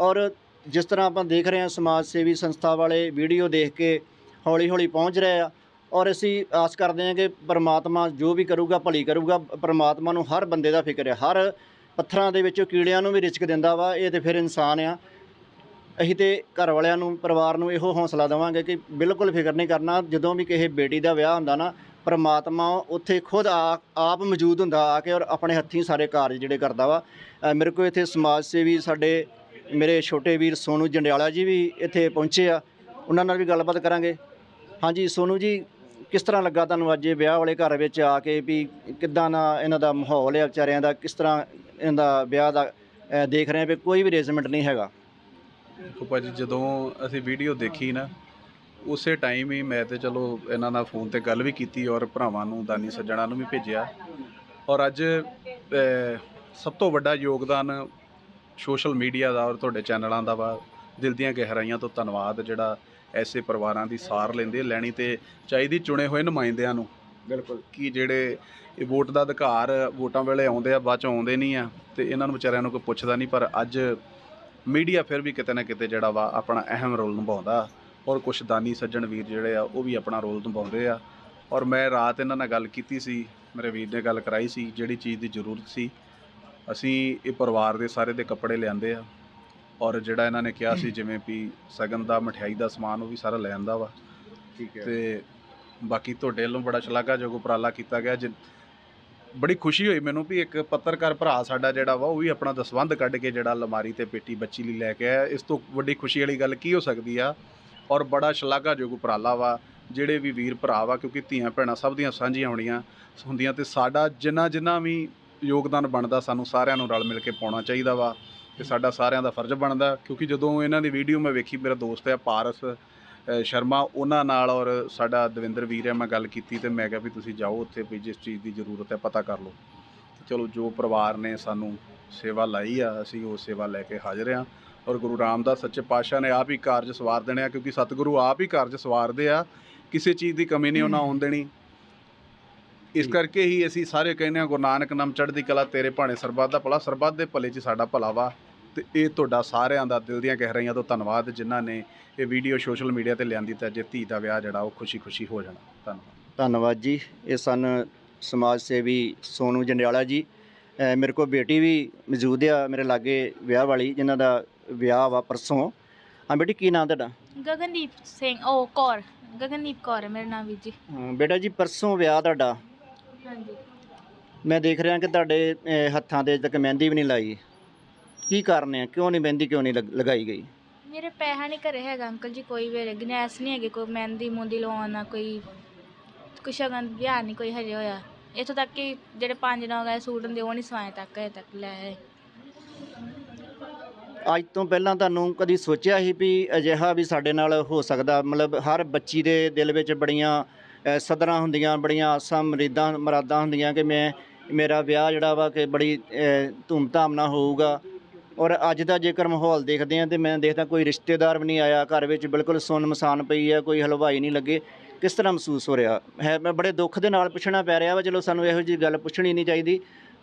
ਔਰ ਜਿਸ ਤਰ੍ਹਾਂ ਆਪਾਂ ਦੇਖ ਰਹੇ ਹਾਂ ਸਮਾਜ ਸੇਵੀ ਸੰਸਥਾ ਵਾਲੇ ਵੀਡੀਓ ਦੇਖ ਕੇ ਹੌਲੀ ਹੌਲੀ ਪਹੁੰਚ ਰਹੇ ਆ ਔਰ ਅਸੀਂ ਆਸ ਕਰਦੇ ਹਾਂ ਕਿ ਪਰਮਾਤਮਾ ਜੋ ਵੀ ਕਰੂਗਾ ਭਲੀ ਕਰੂਗਾ, ਪਰਮਾਤਮਾ ਨੂੰ ਹਰ ਬੰਦੇ ਦਾ ਫਿਕਰ ਹੈ, ਹਰ ਪੱਥਰਾਂ ਦੇ ਵਿੱਚੋਂ ਕੀੜਿਆਂ ਨੂੰ ਵੀ ਰਿਚਕ ਦਿੰਦਾ ਵਾ, ਇਹ ਤੇ ਫਿਰ ਇਨਸਾਨ ਆ। ਅਸੀਂ ਤੇ ਘਰ ਵਾਲਿਆਂ ਨੂੰ, ਪਰਿਵਾਰ ਨੂੰ ਇਹੋ ਹੌਸਲਾ ਦੇਵਾਂਗੇ ਕਿ ਬਿਲਕੁਲ ਫਿਕਰ ਨਹੀਂ ਕਰਨਾ, ਜਦੋਂ ਵੀ ਕਿਸੇ ਬੇਟੀ ਦਾ ਵਿਆਹ ਹੁੰਦਾ ਨਾ, ਪਰਮਾਤਮਾ ਉੱਥੇ ਖੁਦ ਆ, ਆਪ ਮੌਜੂਦ ਹੁੰਦਾ ਆ ਕੇ ਔਰ ਆਪਣੇ ਹੱਥੀਂ ਸਾਰੇ ਕਾਰਜ ਜਿਹੜੇ ਕਰਦਾ ਵਾ। ਮੇਰੇ ਕੋਲ ਇੱਥੇ ਸਮਾਜ ਸੇਵੀ ਸਾਡੇ ਮੇਰੇ ਛੋਟੇ ਵੀਰ ਸੋਨੂ ਜੰਡਿਆਲਾ ਜੀ ਵੀ ਇੱਥੇ ਪਹੁੰਚੇ ਆ ਉਹਨਾਂ ਨਾਲ ਵੀ ਗੱਲਬਾਤ ਕਰਾਂਗੇ। ਹਾਂਜੀ ਸੋਨੂ ਜੀ ਕਿਸ ਤਰ੍ਹਾਂ ਲੱਗਾ ਤੁਹਾਨੂੰ ਅੱਜ ਇਹ ਵਿਆਹ ਵਾਲੇ ਘਰ ਵਿੱਚ ਆ ਕੇ ਵੀ ਕਿੱਦਾਂ ਦਾ ਇਹਨਾਂ ਦਾ ਮਾਹੌਲ ਹੈ ਵਿਚਾਰਿਆਂ ਦਾ ਕਿਸ ਤਰ੍ਹਾਂ ਇਹਨਾਂ ਦਾ ਵਿਆਹ ਦਾ ਅ, ਦੇਖ ਰਹੇ ਆ ਵੀ ਕੋਈ ਵੀ ਅਰੇਂਜਮੈਂਟ ਨਹੀਂ ਹੈਗਾ? ਦੇਖੋ ਭਾਜੀ ਜਦੋਂ ਅਸੀਂ ਵੀਡੀਓ ਦੇਖੀ ਨਾ ਉਸੇ ਟਾਈਮ ਹੀ ਮੈਂ ਤੇ ਚਲੋ ਇਹਨਾਂ ਨਾਲ ਫੋਨ ਤੇ ਗੱਲ ਵੀ ਕੀਤੀ ਔਰ ਭਰਾਵਾਂ ਨੂੰ ਦਾਨੀ ਸੱਜਣਾ ਨੂੰ ਵੀ ਭੇਜਿਆ। ਔਰ ਅੱਜ ਅਹ, ਸਭ ਤੋਂ ਵੱਡਾ ਯੋਗਦਾਨ ਸੋਸ਼ਲ ਮੀਡੀਆ ਦਾ ਔਰ ਤੁਹਾਡੇ ਚੈਨਲਾਂ ਦਾ ਵਾ ਦਿਲ ਦੀਆਂ ਗਹਿਰਾਈਆਂ ਤੋਂ ਧੰਨਵਾਦ ਜਿਹੜਾ ਐਸੇ ਪਰਿਵਾਰਾਂ ਦੀ ਸਾਰ ਲੈਂਦੇ ਲੈਣੀ ਤੇ ਚਾਹੀਦੀ ਚੁਣੇ ਹੋਏ ਨੁਮਾਇੰਦਿਆਂ ਨੂੰ। ਬਿਲਕੁਲ। ਕਿ ਜਿਹੜੇ ਇਹ ਵੋਟ ਦਾ ਅਧਿਕਾਰ ਵੋਟਾਂ ਵੇਲੇ ਆਉਂਦੇ ਆ ਬਾਅਦ ਚ ਆਉਂਦੇ ਨਹੀਂ ਆ ਤੇ ਇਹਨਾਂ ਨੂੰ ਵਿਚਾਰਿਆਂ ਨੂੰ ਕੋਈ ਪੁੱਛਦਾ ਨਹੀਂ ਪਰ ਅੱਜ ਮੀਡੀਆ ਫਿਰ ਵੀ ਕਿਤੇ ਨਾ ਕਿਤੇ ਜਿਹੜਾ ਵਾ ਆਪਣਾ ਅਹਿਮ ਰੋਲ ਨਿਭਾਉਂਦਾ। ਔਰ ਕੁਛ ਦਾਨੀ ਸੱਜਣ ਵੀਰ ਜਿਹੜੇ ਆ ਉਹ ਵੀ ਆਪਣਾ ਰੋਲ ਨਿਭਾਉਂਦੇ ਆ। ਔਰ ਮੈਂ ਰਾਤ ਇਹਨਾਂ ਨਾਲ ਗੱਲ ਕੀਤੀ ਸੀ ਮੇਰੇ ਵੀਰ ਨੇ ਗੱਲ ਕਰਾਈ ਸੀ ਜਿਹੜੀ ਚੀਜ਼ ਦੀ ਜ਼ਰੂਰਤ ਸੀ ਅਸੀਂ ਇਹ ਪਰਿਵਾਰ ਦੇ ਸਾਰੇ ਦੇ ਕੱਪੜੇ ਲਿਆਂਦੇ ਆ ਔਰ ਜਿਹੜਾ ਇਹਨਾਂ ਨੇ ਕਿਹਾ ਸੀ ਜਿਵੇਂ ਵੀ ਸਗਨ ਦਾ ਮਠਿਆਈ ਦਾ ਸਮਾਨ ਉਹ ਵੀ ਸਾਰਾ ਲੈ ਆਂਦਾ ਵਾ। ਠੀਕ ਤੇ ਬਾਕੀ ਤੁਹਾਡੇ ਵੱਲੋਂ ਬੜਾ ਸ਼ਲਾਘਾਯੋਗ ਉਪਰਾਲਾ ਕੀਤਾ ਗਿਆ। ਜਿ- ਬੜੀ ਖੁਸ਼ੀ ਹੋਈ ਮੈਨੂੰ ਵੀ ਇੱਕ ਪੱਤਰਕਾਰ ਭਰਾ ਸਾਡਾ ਜਿਹੜਾ ਵਾ ਉਹ ਵੀ ਆਪਣਾ ਦਸਵੰਧ ਕੱਢ ਕੇ ਜਿਹੜਾ ਅਲਮਾਰੀ ਤੇ ਪੇਟੀ ਬੱਚੀ ਲਈ ਲੈ ਕੇ ਆਇਆ। ਇਸ ਤੋਂ ਵੱਡੀ ਖੁਸ਼ੀ ਵਾਲੀ ਗੱਲ ਕੀ ਹੋ ਸਕਦੀ ਆ? ਔਰ ਬੜਾ ਸ਼ਲਾਘਾਯੋਗ ਉਪਰਾਲਾ ਵਾ ਜਿਹੜੇ ਵੀ ਵੀਰ ਭਰਾ ਵਾ ਕਿਉਂਕਿ ਧੀਆਂ ਭੈਣਾਂ ਸਭ ਦੀਆਂ ਸਾਂਝੀਆਂ ਹੋਣੀਆਂ ਹੁੰਦੀਆਂ ਤੇ ਸਾਡਾ ਜਿੰਨਾ ਜਿੰਨਾ ਵੀ ਯੋਗਦਾਨ ਬਣਦਾ, ਸਾਨੂੰ ਸਾਰਿਆਂ ਨੂੰ ਰਲ ਮਿਲ ਕੇ ਪਾਉਣਾ ਚਾਹੀਦਾ ਵਾ ਤੇ ਸਾਡਾ ਸਾਰਿਆਂ ਦਾ ਫਰਜ਼ ਬਣਦਾ। ਕਿਉਂਕਿ ਜਦੋਂ ਇਹਨਾਂ ਦੀ ਵੀਡੀਓ ਮੈਂ ਵੇਖੀ, ਮੇਰਾ ਦੋਸਤ ਹੈ ਪਾਰਸ ਸ਼ਰਮਾ, ਉਹਨਾਂ ਨਾਲ ਔਰ ਸਾਡਾ ਦਵਿੰਦਰ ਵੀਰ ਹੈ ਮੈਂ ਗੱਲ ਕੀਤੀ ਤੇ ਮੈਂ ਕਿਹਾ ਵੀ ਤੁਸੀਂ ਜਾਓ ਉੱਥੇ ਵੀ ਜਿਸ ਚੀਜ਼ ਦੀ ਜ਼ਰੂਰਤ ਹੈ ਪਤਾ ਕਰ ਲਓ। ਚਲੋ ਜੋ ਪਰਿਵਾਰ ਨੇ ਸਾਨੂੰ ਸੇਵਾ ਲਾਈ ਆ, ਅਸੀਂ ਉਹ ਸੇਵਾ ਲੈ ਕੇ ਹਾਜ਼ਰ ਹਾਂ ਔਰ ਗੁਰੂ ਰਾਮਦਾਸ ਸੱਚੇ ਪਾਤਸ਼ਾਹ ਨੇ ਆਪ ਹੀ ਕਾਰਜ ਸਵਾਰ ਦੇਣੇ ਆ, ਕਿਉਂਕਿ ਸਤਿਗੁਰੂ ਆਪ ਹੀ ਕਾਰਜ ਸਵਾਰਦੇ ਆ। ਕਿਸੇ ਚੀਜ਼ ਦੀ ਕਮੀ ਨਹੀਂ, ਉਹਨਾਂ ਆਉਣ ਦੇਣੀ। ਇਸ ਕਰਕੇ ਹੀ ਅਸੀਂ ਸਾਰੇ ਕਹਿੰਦੇ ਹਾਂ ਗੁਰੂ ਨਾਨਕ ਨਾਮ ਚੜ੍ਹਦੀ ਕਲਾ ਤੇਰੇ ਭਾਣੇ ਸਰਬੱਤ ਦਾ ਭਲਾ ਸਰਬੱਤ ਦੇ ਭਲੇ 'ਚ ਸਾਡਾ ਭਲਾ ਵਾ। ਤੇ ਇਹ ਤੁਹਾਡਾ ਸਾਰਿਆਂ ਦਾ ਦਿਲ ਦੀਆਂ ਗਹਿਰਾਈਆਂ ਤੋਂ ਧੰਨਵਾਦ ਜਿਨ੍ਹਾਂ ਨੇ ਇਹ ਵੀਡੀਓ ਸੋਸ਼ਲ ਮੀਡੀਆ ਤੇ ਲਿਆਂਦੀ ਤਾਂ ਜੇ ਧੀ ਦਾ ਵਿਆਹ ਜਿਹੜਾ ਉਹ ਖੁਸ਼ੀ-ਖੁਸ਼ੀ ਹੋ ਜਾਣਾ। ਧੰਨਵਾਦ। ਧੰਨਵਾਦ ਜੀ। ਇਹ ਸਨ ਸਮਾਜ ਸੇਵੀ ਸੋਨੂ ਜੰਡਿਆਲਾ ਜੀ। ਮੇਰੇ ਕੋਲ ਬੇਟੀ ਵੀ ਮੌਜੂਦ ਆ ਮੇਰੇ ਲਾਗੇ ਵਿਆਹ ਵਾਲੀ ਜਿਨ੍ਹਾਂ ਦਾ ਵਿਆਹ ਵਾ ਪਰਸੋਂ। ਹਾਂ ਬੇਟੀ ਕੀ ਨਾਮ ਤੁਹਾਡਾ? ਗਗਨਦੀਪ ਸਿੰਘ ਉਹ ਕੌਰ ਗਗਨਦੀਪ ਕੌਰ ਹੈ ਮੇਰਾ ਨਾਮ ਵੀਰ ਜੀ। ਬੇਟਾ ਜੀ ਪਰਸੋਂ ਵਿਆਹ ਤੁਹਾਡਾ। ਹਾਂਜੀ। ਮੈਂ ਦੇਖ ਰਿਹਾ ਕਿ ਤੁਹਾਡੇ ਹੱਥਾਂ ਦੇ ਤੱਕ ਮਹਿੰਦੀ ਵੀ ਨਹੀਂ ਲਾਈ। ਕੀ ਕਾਰਨ ਹੈ? ਕਿਉਂ ਨਹੀਂ ਮਹਿੰਦੀ ਕਿਉਂ ਨਹੀਂ ਲਗ- ਲਗਾਈ ਗਈ? ਮੇਰੇ ਪੈਸਾ ਨਹੀਂ ਘਰੇ ਹੈਗਾ ਅੰਕਲ ਜੀ ਕੋਈ ਵੀ ਗਨੈਸ ਨਹੀਂ ਹੈਗੇ ਕੋਈ ਮਹਿੰਦੀ ਮੁੰਦੀ ਲਵਾਉਣਾ ਕੋਈ ਕੁਛ ਸ਼ਗਨ ਵਿਆਹ ਨਹੀਂ ਕੋਈ ਹਜੇ ਹੋਇਆ। ਇੱਥੋਂ ਤੱਕ ਕਿ ਜਿਹੜੇ ਪੰਜ ਨੌ ਗਏ ਸੂਟ ਹੁੰਦੇ ਉਹ ਨਹੀਂ ਸਵਾਏ ਤੱਕ ਹਜੇ ਤੱਕ ਲੈ ਆਏ। ਅੱਜ ਤੋਂ ਪਹਿਲਾਂ ਤੁਹਾਨੂੰ ਕਦੀ ਸੋਚਿਆ ਸੀ ਵੀ ਅਜਿਹਾ ਵੀ ਸਾਡੇ ਨਾਲ ਹੋ ਸਕਦਾ? ਮਤਲਬ ਹਰ ਬੱਚੀ ਦੇ ਦਿਲ ਵਿੱਚ ਬੜੀਆਂ ਸਦਰਾਂ ਹੁੰਦੀਆਂ, ਬੜੀਆਂ ਆਸਾਂ ਮਰੀਦਾਂ, ਮਰਾਦਾਂ ਹੁੰਦੀਆਂ ਕਿ ਮੈਂ, ਮੇਰਾ ਵਿਆਹ ਜਿਹੜਾ ਵਾ ਕਿ ਬੜੀ ਧੂਮਧਾਮ ਨਾਲ ਹੋਊਗਾ। ਔਰ ਅੱਜ ਦਾ ਜੇਕਰ ਮਾਹੌਲ ਦੇਖਦੇ ਹਾਂ ਤੇ ਮੈਂ ਦੇਖਦਾ ਕੋਈ ਰਿਸ਼ਤੇਦਾਰ ਵੀ ਨਹੀਂ ਆਇਆ, ਘਰ ਵਿੱਚ ਬਿਲਕੁਲ ਸੁੰਨ ਮਸਾਨ ਪਈ ਆ, ਕੋਈ ਹਲਵਾਈ ਨਹੀਂ ਲੱਗੇ। ਕਿਸ ਤਰ੍ਹਾਂ ਮਹਿਸੂਸ ਹੋ ਰਿਹਾ? ਹੈ, ਮੈਂ ਬੜੇ ਦੁੱਖ ਦੇ ਨਾਲ ਪੁੱਛਣਾ ਪੈ ਰਿਹਾ ਵਾ, ਚਲੋ ਸਾਨੂੰ ਇਹੋ ਜਿਹੀ ਗੱਲ ਪੁੱਛਣੀ ਨਹੀਂ ਚਾਹੀਦੀ।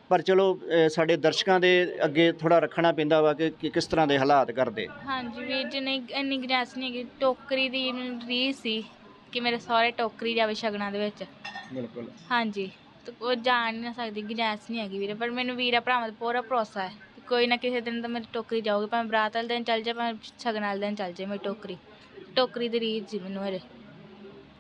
ਪਰ ਚਲੋ ਸਾਡੇ ਦਰਸ਼ਕਾਂ ਦੇ ਅੱਗੇ ਥੋੜਾ ਰੱਖਣਾ ਪੈਂਦਾ ਵਾ ਕਿ ਕਿਸ ਤਰ੍ਹਾਂ ਦੇ ਹਾਲਾਤ ਕਰਦੇ। ਹਾਂਜੀ ਵੀਰ ਜੀ, ਨਹੀਂ, ਇੰਨੀ ਗਨੈਸ ਨਹੀਂ ਟੋਕਰੀ ਦੀ ਮੈਨੂੰ ਸੀ। ਕਿ ਮੇਰੇ ਸਹੁਰੇ ਟੋਕਰੀ ਜਾਵੇ ਸ਼ਗਨਾਂ ਦੇ ਵਿੱਚ। ਬਿਲਕੁਲ। ਹਾਂਜੀ। ਤੇ ਉਹ ਜਾਣ ਨਹੀਂ ਸਕਦੀ ਗਨੈਸ ਨਹੀਂ ਹੈਗੀ ਵੀਰੇ। ਪਰ ਮੈਨੂੰ ਵੀਰਾ ਭਰਾਵਾਂ ਦਾ ਪੂਰਾ ਭਰੋਸਾ ਹੈ ਕਿ ਕੋਈ ਨਾ ਕਿਸੇ ਦਿਨ ਤਾਂ ਮੇਰੀ ਟੋਕਰੀ ਜਾਊਗੀ। ਭਾਵੇਂ ਬਰਾਤ ਵਾਲੇ ਦਿਨ ਚੱਲ ਜਾਏ ਭਾਵੇਂ ਸ਼ਗਨ ਵਾਲੇ ਦਿਨ ਚੱਲ ਜਾਏ ਮੇਰੀ ਟੋਕਰੀ। ਟੋਕਰੀ ਦੀ ਰੀਤ ਜੀ ਮੈਨੂੰ ਹਰੇ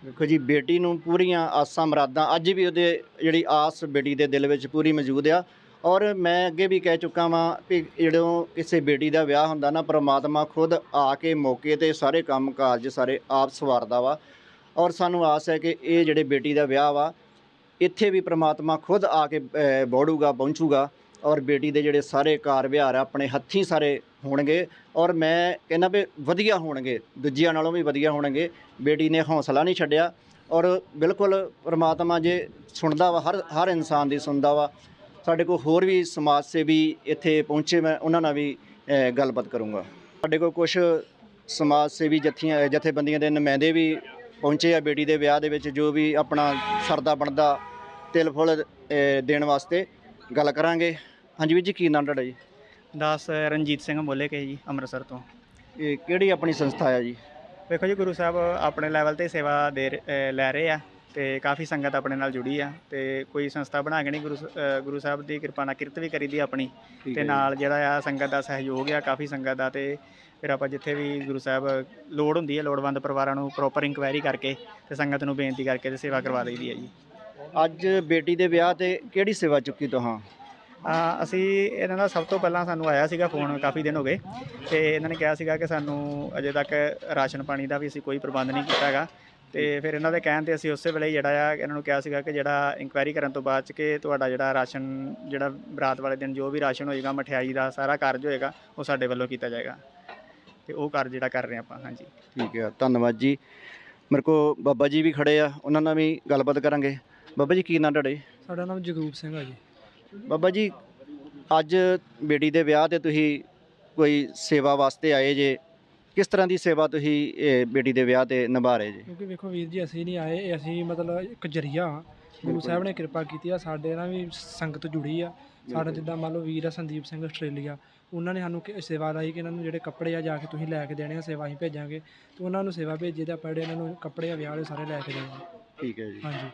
ਦੇਖੋ ਜੀ ਬੇਟੀ ਨੂੰ ਪੂਰੀਆਂ ਆਸਾਂ ਮੁਰਾਦਾਂ ਅੱਜ ਵੀ ਉਹਦੇ ਜਿਹੜੀ ਆਸ ਬੇਟੀ ਦੇ ਦਿਲ ਵਿੱਚ ਪੂਰੀ ਮੌਜੂਦ ਆ। ਔਰ ਮੈਂ ਅੱਗੇ ਵੀ ਕਹਿ ਚੁੱਕਾ ਵਾਂ ਕਿ ਜਦੋਂ ਕਿਸੇ ਬੇਟੀ ਦਾ ਵਿਆਹ ਹੁੰਦਾ ਨਾ ਪ੍ਰਮਾਤਮਾ ਖੁਦ ਆ ਕੇ ਮੌਕੇ ਤੇ ਸਾਰੇ ਕੰਮ ਕਾਰਜ ਸਾਰੇ ਆਪ ਸਵਾਰਦਾ ਵਾ। ਔਰ ਸਾਨੂੰ ਆਸ ਹੈ ਕਿ ਇਹ ਜਿਹੜੇ ਬੇਟੀ ਦਾ ਵਿਆਹ ਵਾ ਇੱਥੇ ਵੀ ਪ੍ਰਮਾਤਮਾ ਖੁਦ ਆ ਕੇ ਅ, ਬੋੜੂਗਾ ਪਹੁੰਚੂਗਾ ਔਰ ਬੇਟੀ ਦੇ ਜਿਹੜੇ ਸਾਰੇ ਕਾਰ ਵਿਹਾਰ ਆ, ਆਪਣੇ ਹੱਥੀਂ ਸਾਰੇ ਹੋਣਗੇ ਔਰ ਮੈਂ ਕਹਿੰਦਾ ਵੀ ਵਧੀਆ ਹੋਣਗੇ ਦੂਜਿਆਂ ਨਾਲੋਂ ਵੀ ਵਧੀਆ ਹੋਣਗੇ ਬੇਟੀ ਨੇ ਹੌਸਲਾ ਨਹੀਂ ਛੱਡਿਆ ਔਰ ਬਿਲਕੁਲ ਪ੍ਰਮਾਤਮਾ ਜੇ ਸੁਣਦਾ ਵਾ ਹਰ ਹਰ ਇਨਸਾਨ ਦੀ ਸੁਣਦਾ ਵਾ ਸਾਡੇ ਕੋਲ ਹੋਰ ਵੀ ਸਮਾਜ ਸੇਵੀ ਇੱਥੇ ਪਹੁੰਚੇ ਮੈਂ ਉਹਨਾਂ ਨਾਲ ਵੀ ਗੱਲਬਾਤ ਕਰੂੰਗਾ। ਸਾਡੇ ਕੋਲ ਕੁਝ ਸਮਾਜ ਸੇਵੀ ਜਥੀਆਂ ਜਥੇਬੰਦੀਆਂ ਦੇ ਨੁਮਾਇੰਦੇ ਵੀ ਪਹੁੰਚੇ ਆ ਬੇਟੀ ਦੇ ਵਿਆਹ ਦੇ ਵਿੱਚ ਜੋ ਵੀ ਆਪਣਾ ਸਰਦਾ ਬਣਦਾ ਤਿਲ ਫੁੱਲ ਦੇਣ ਵਾਸਤੇ ਗੱਲ ਕਰਾਂਗੇ। ਹਾਂਜੀ ਵੀਰ ਜੀ ਕੀ ਨਾਮ ਤੁਹਾਡਾ ਜੀ? ਦਾਸ ਰਣਜੀਤ ਸਿੰਘ ਬੋਲੇ ਕੇ ਜੀ ਅੰਮ੍ਰਿਤਸਰ ਤੋਂ। ਇਹ ਕਿਹੜੀ ਆਪਣੀ ਸੰਸਥਾ ਆ ਜੀ? ਵੇਖੋ ਜੀ ਗੁਰੂ ਸਾਹਿਬ ਆਪਣੇ ਲੈਵਲ ਤੇ ਸੇਵਾ ਦੇ ਲੈ ਰਹੇ ਆ ਤੇ ਕਾਫੀ ਸੰਗਤ ਆਪਣੇ ਨਾਲ ਜੁੜੀ ਆ ਤੇ ਕੋਈ ਸੰਸਥਾ ਬਣਾ ਕੇ ਨਹੀਂ ਗੁਰੂ ਗੁਰੂ ਸਾਹਿਬ ਦੀ ਕਿਰਪਾ ਨਾਲ ਕਿਰਤ ਵੀ ਕਰੀਦੀ ਆਪਣੀ ਤੇ। ਨਾਲ ਜਿਹੜਾ ਆ ਸੰਗਤ ਦਾ ਸਹਿਯੋਗ ਆ ਕਾਫੀ ਸੰਗਤ ਦਾ ਤੇ ਫਿਰ ਆਪਾਂ ਜਿੱਥੇ ਵੀ ਗੁਰੂ ਸਾਹਿਬ ਲੋੜ ਹੁੰਦੀ ਹੈ ਲੋੜਵੰਦ ਪਰਿਵਾਰਾਂ ਨੂੰ ਪ੍ਰੋਪਰ ਇਨਕੁਆਇਰੀ ਕਰਕੇ ਤੇ ਸੰਗਤ ਨੂੰ ਬੇਨਤੀ ਕਰਕੇ ਤੇ ਸੇਵਾ ਕਰਵਾ ਦਈਦੀ ਹੈ ਜੀ। ਅੱਜ ਬੇਟੀ ਦੇ ਵਿਆਹ ਤੇ ਕਿਹੜੀ ਸੇਵਾ ਚੁੱਕੀ ਤੁਹਾਂ? ਅਸੀਂ ਇਹਨਾਂ ਦਾ ਸਭ ਤੋਂ ਪਹਿਲਾਂ ਸਾਨੂੰ ਆਇਆ ਸੀਗਾ ਫੋਨ ਕਾਫੀ ਦਿਨ ਹੋ ਗਏ ਤੇ ਇਹਨਾਂ ਨੇ ਕਿਹਾ ਸੀਗਾ ਕਿ ਸਾਨੂੰ ਅਜੇ ਤੱਕ ਰਾਸ਼ਨ ਪਾਣੀ ਦਾ ਵੀ ਅਸੀਂ ਕੋਈ ਪ੍ਰਬੰਧ ਨਹੀਂ ਕੀਤਾ ਹੈਗਾ ਤੇ ਫਿਰ ਇਹਨਾਂ ਦੇ ਕਹਿਣ ਤੇ ਅਸੀਂ ਉਸੇ ਵੇਲੇ ਜਿਹੜਾ ਆ ਇਹਨਾਂ ਨੂੰ ਕਿਹਾ ਸੀਗਾ ਕਿ ਜਿਹੜਾ ਇਨਕੁਆਇਰੀ ਕਰਨ ਤੋਂ ਬਾਅਦ ਚ ਕਿ ਤੁਹਾਡਾ ਜਿਹੜਾ ਰਾਸ਼ਨ ਜਿਹੜਾ ਬਰਾਤ ਵਾਲੇ ਦਿਨ ਜੋ ਵੀ ਰਾਸ਼ਨ ਹੋਏਗਾ ਮਠਿਆਈ ਦਾ ਸਾਰਾ ਕਾਰਜ ਹੋਏਗਾ ਉਹ ਸਾਡੇ ਵੱਲੋਂ ਕੀਤਾ ਜਾਏਗਾ। ਤੇ ਉਹ ਕਾਰਜ ਜਿਹੜਾ ਕਰ ਰਹੇ ਆਪਾਂ ਹਾਂਜੀ। ਠੀਕ ਹੈ ਧੰਨਵਾਦ ਜੀ। ਮੇਰੇ ਕੋ ਬਾਬਾ ਜੀ ਵੀ ਖੜੇ ਆ ਉਹਨਾਂ ਨਾਲ ਵੀ ਗੱਲਬਾਤ ਕਰਾਂਗੇ। ਬਾਬਾ ਜੀ ਕੀ ਨਾਂ ਤੁਹਾਡੇ? ਸਾਡਾ ਨਾਮ ਜਗਰੂਪ ਸਿੰਘ ਆ ਜੀ। ਬਾਬਾ ਜੀ ਅੱਜ ਬੇਟੀ ਦੇ ਵਿਆਹ ਤੇ ਤੁਸੀਂ ਕੋਈ ਸੇਵਾ ਵਾਸਤੇ ਆਏ ਜੇ? ਕਿਸ ਤਰ੍ਹਾਂ ਦੀ ਸੇਵਾ ਤੁਸੀਂ ਇਹ ਬੇਟੀ ਦੇ ਵਿਆਹ ਤੇ ਨਿਭਾ ਰਹੇ ਜੇ? ਕਿਉਂਕਿ ਵੇਖੋ ਵੀਰ ਜੀ ਅਸੀਂ ਨਹੀਂ ਆਏ ਇਹ ਅਸੀਂ ਮਤਲਬ ਇੱਕ ਜਰੀਆ ਹਾਂ। ਗੁਰੂ ਸਾਹਿਬ ਨੇ ਕਿਰਪਾ ਕੀਤੀ ਆ ਸਾਡੇ ਨਾਲ ਵੀ ਸੰਗਤ ਜੁੜੀ ਆ। ਸਾਡਾ ਜਿੱਦਾਂ ਮੰਨ ਲਓ ਵੀਰ ਆ ਸੰਦੀਪ ਸਿੰਘ ਆਸਟ੍ਰੇਲੀਆ ਉਹਨਾਂ ਨੇ ਸਾਨੂੰ ਕਿ- ਸੇਵਾ ਲਾਈ ਕਿ ਇਹਨਾਂ ਨੂੰ ਜਿਹੜੇ ਕੱਪੜੇ ਆ ਜਾ ਕੇ ਤੁਸੀਂ ਲੈ ਕੇ ਦੇਣੇ ਆ ਸੇਵਾ ਅਸੀਂ ਭੇਜਾਂਗੇ। ਤੇ ਉਹਨਾਂ ਨੂੰ ਸੇਵਾ ਭੇਜੀ ਤੇ ਆਪਾਂ ਜਿਹੜੇ ਇਹਨਾਂ ਨੂੰ ਕੱਪੜੇ ਆ ਵਿਆਹ ਵਾਲੇ ਸਾਰੇ ਲੈ ਕੇ ਦੇਵਾਂਗੇ ਠੀਕ ਹੈ ਜੀ। ਹਾਂਜੀ।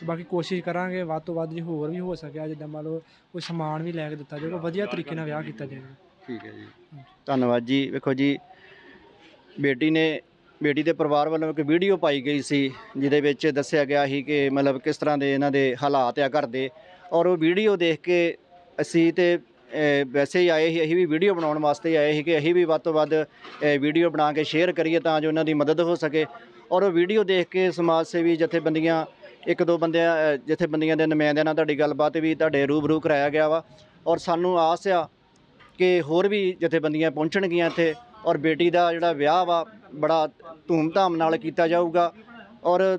ਤੇ ਬਾਕੀ ਕੋਸ਼ਿਸ਼ ਕਰਾਂਗੇ ਵੱਧ ਤੋਂ ਵੱਧ ਜੇ ਹੋਰ ਵੀ ਹੋ ਸਕਿਆ ਜਿੱਦਾਂ ਮੰਨ ਲਓ ਕੋਈ ਸਮਾਨ ਵੀ ਲੈ ਕੇ ਦਿੱਤਾ ਜਾਵੇ ਵਧੀਆ ਤਰੀਕੇ ਨਾਲ ਵਿਆਹ ਕੀਤਾ ਜਾਵੇ। ਠੀਕ ਹੈ ਜੀ। ਧੰਨਵਾਦ ਜੀ। ਵੇਖੋ ਜੀ ਬੇਟੀ ਨੇ ਬੇਟੀ ਦੇ ਪਰਿਵਾਰ ਵੱਲੋਂ ਇੱਕ ਵੀਡੀਓ ਪਾਈ ਗਈ ਸੀ ਜਿਹਦੇ ਵਿੱਚ ਦੱਸਿਆ ਗਿਆ ਸੀ ਕਿ ਮਤਲਬ ਕਿਸ ਤਰ੍ਹਾਂ ਦੇ ਇਹਨਾਂ ਦੇ ਹਾਲਾਤ ਆ ਘਰ ਦੇ। ਔਰ ਉਹ ਵੀਡੀਓ ਦੇਖ ਕੇ ਅਸੀਂ ਤੇ ਵੈਸੇ ਹੀ ਆਏ ਸੀ ਅਸੀਂ ਵੀ ਵੀਡੀਓ ਬਣਾਉਣ ਵਾਸਤੇ ਹੀ ਆਏ ਸੀ ਕਿ ਅਸੀਂ ਵੀ ਵੱਧ ਤੋਂ ਵੱਧ ਵੀਡੀਓ ਬਣਾ ਕੇ ਸ਼ੇਅਰ ਕਰੀਏ ਤਾਂ ਜੋ ਉਹਨਾਂ ਦੀ ਮਦਦ ਹੋ ਸਕੇ। ਔਰ ਉਹ ਵੀਡੀਓ ਦੇਖ ਕੇ ਸਮਾਜ ਸੇਵੀ ਜਥੇਬੰਦੀਆਂ ਇੱਕ ਦੋ ਬੰਦਿਆਂ ਅ, ਜਥੇਬੰਦੀਆਂ ਦੇ ਨੁਮਾਇੰਦਿਆਂ ਨਾਲ ਤੁਹਾਡੀ ਗੱਲਬਾਤ ਵੀ ਤੁਹਾਡੇ ਰੂਬਰੂ ਕਰਾਇਆ ਗਿਆ ਵਾ। ਔਰ ਸਾਨੂੰ ਆਸ ਆ ਕਿ ਹੋਰ ਵੀ ਜਥੇਬੰਦੀਆਂ ਪਹੁੰਚਣਗੀਆਂ ਇੱਥੇ ਔਰ ਬੇਟੀ ਦਾ ਜਿਹੜਾ ਵਿਆਹ ਵਾ ਬੜਾ ਧੂਮਧਾਮ ਨਾਲ ਕੀਤਾ ਜਾਊਗਾ। ਔਰ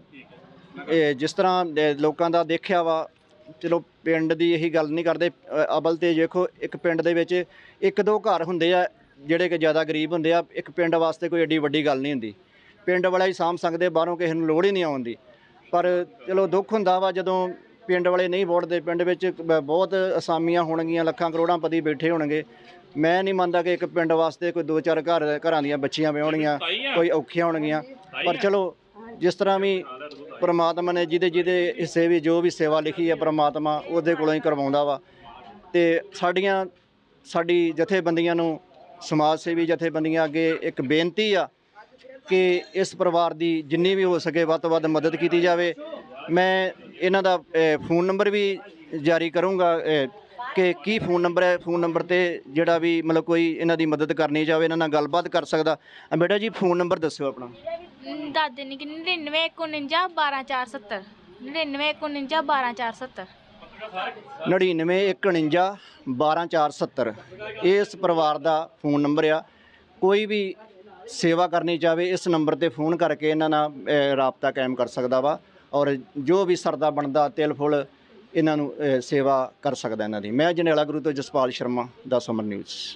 ਇਹ ਜਿਸ ਤਰ੍ਹਾਂ ਦੇ ਲੋਕਾਂ ਦਾ ਦੇਖਿਆ ਵਾ ਚਲੋ ਪਿੰਡ ਦੀ ਇਹੀ ਗੱਲ ਨਹੀਂ ਕਰਦੇ ਅ, ਅਬਲ ਤੇ ਦੇਖੋ ਇੱਕ ਪਿੰਡ ਦੇ ਵਿੱਚ ਇੱਕ ਦੋ ਘਰ ਹੁੰਦੇ ਆ ਜਿਹੜੇ ਕਿ ਜ਼ਿਆਦਾ ਗਰੀਬ ਹੁੰਦੇ ਆ ਇੱਕ ਪਿੰਡ ਵਾਸਤੇ ਕੋਈ ਏਡੀ ਵੱਡੀ ਗੱਲ ਨਹੀਂ ਹੁੰਦੀ। ਪਿੰਡ ਵਾਲਾ ਹੀ ਸਾਂਭ ਸਕਦੇ ਬਾਹਰੋਂ ਕਿਸੇ ਨੂੰ ਲੋੜ ਹੀ ਨਹੀਂ ਆਉਂਦੀ ਪਰ ਚਲੋ ਦੁੱਖ ਹੁੰਦਾ ਵਾ ਜਦੋਂ ਪਿੰਡ ਵਾਲੇ ਨਹੀਂ ਵੋਟਦੇ ਪਿੰਡ ਵਿੱਚ ਬ- ਬਹੁਤ ਅਸਾਮੀਆਂ ਹੋਣਗੀਆਂ ਲੱਖਾਂ ਕਰੋੜਾਂ ਪਤੀ ਬੈਠੇ ਹੋਣਗੇ। ਮੈਂ ਨਹੀਂ ਮੰਨਦਾ ਕਿ ਇੱਕ ਪਿੰਡ ਵਾਸਤੇ ਕੋਈ ਦੋ ਚਾਰ ਘਰ ਘਰਾਂ ਦੀਆਂ ਬੱਚੀਆਂ ਵਿਆਹਣੀਆਂ ਕੋਈ ਔਖੀਆਂ ਹੋਣਗੀਆਂ। ਪਰ ਚਲੋ ਜਿਸ ਤਰ੍ਹਾਂ ਵੀ ਪ੍ਰਮਾਤਮਾ ਨੇ ਜਿਹਦੇ ਜਿਹਦੇ ਹਿੱਸੇ ਵੀ ਜੋ ਵੀ ਸੇਵਾ ਲਿਖੀ ਹੈ ਪ੍ਰਮਾਤਮਾ ਉਹਦੇ ਕੋਲੋਂ ਹੀ ਕਰਵਾਉਂਦਾ ਵਾ। ਤੇ ਸਾਡੀਆਂ, ਸਾਡੀ ਜਥੇਬੰਦੀਆਂ ਨੂੰ, ਸਮਾਜ ਸੇਵੀ ਜਥੇਬੰਦੀਆਂ ਅੱਗੇ ਇੱਕ ਬੇਨਤੀ ਆ ਕਿ ਇਸ ਪਰਿਵਾਰ ਦੀ ਜਿੰਨੀ ਵੀ ਹੋ ਸਕੇ ਵੱਧ ਤੋਂ ਵੱਧ ਮਦਦ ਕੀਤੀ ਜਾਵੇ। ਮੈਂ ਇਹਨਾਂ ਦਾ ਫੋਨ ਨੰਬਰ ਵੀ ਜਾਰੀ ਕਰੂੰਗਾ ਕਿ ਕੀ ਫੋਨ ਨੰਬਰ ਹੈ? ਫੋਨ ਨੰਬਰ ਤੇ ਜਿਹੜਾ ਵੀ ਮਤਲਬ ਕੋਈ ਇਹਨਾਂ ਦੀ ਮਦਦ ਕਰਨੀ ਜਾਵੇ, ਇਹਨਾਂ ਨਾਲ ਗੱਲਬਾਤ ਕਰ ਸਕਦਾ। ਬੇਟਾ ਜੀ, ਫੋਨ ਨੰਬਰ ਦੱਸਿਓ ਆਪਣਾ। ਅਮ ਦਾਦੇ ਨੇ ਕਿ 99 149 12470 99 149 12470 99 12470 ਇਸ ਪਰਿਵਾਰ ਦਾ ਫੋਨ ਨੰਬਰ ਆ। ਕੋਈ ਵੀ ਸੇਵਾ ਕਰਨੀ ਚਾਹਵੇ, ਇਸ ਨੰਬਰ ਤੇ ਫੋਨ ਕਰਕੇ ਇਹਨਾਂ ਨਾਲ ਰਾਬਤਾ ਕਾਇਮ ਕਰ ਸਕਦਾ ਵਾ ਔਰ ਜੋ ਵੀ ਸਰਦਾ ਬਣਦਾ, ਤਿਲ, ਫੁੱਲ ਇਹਨਾਂ ਨੂੰ ਸੇਵਾ ਕਰ ਸਕਦਾ ਇਹਨਾਂ ਦੀ। ਮੈਂ ਜਨੇਲਾ ਗੁਰੂ ਤੋਂ ਜਸਪਾਲ ਸ਼ਰਮਾ ਦਾ ਸਮਰ ਨਿਊਜ਼।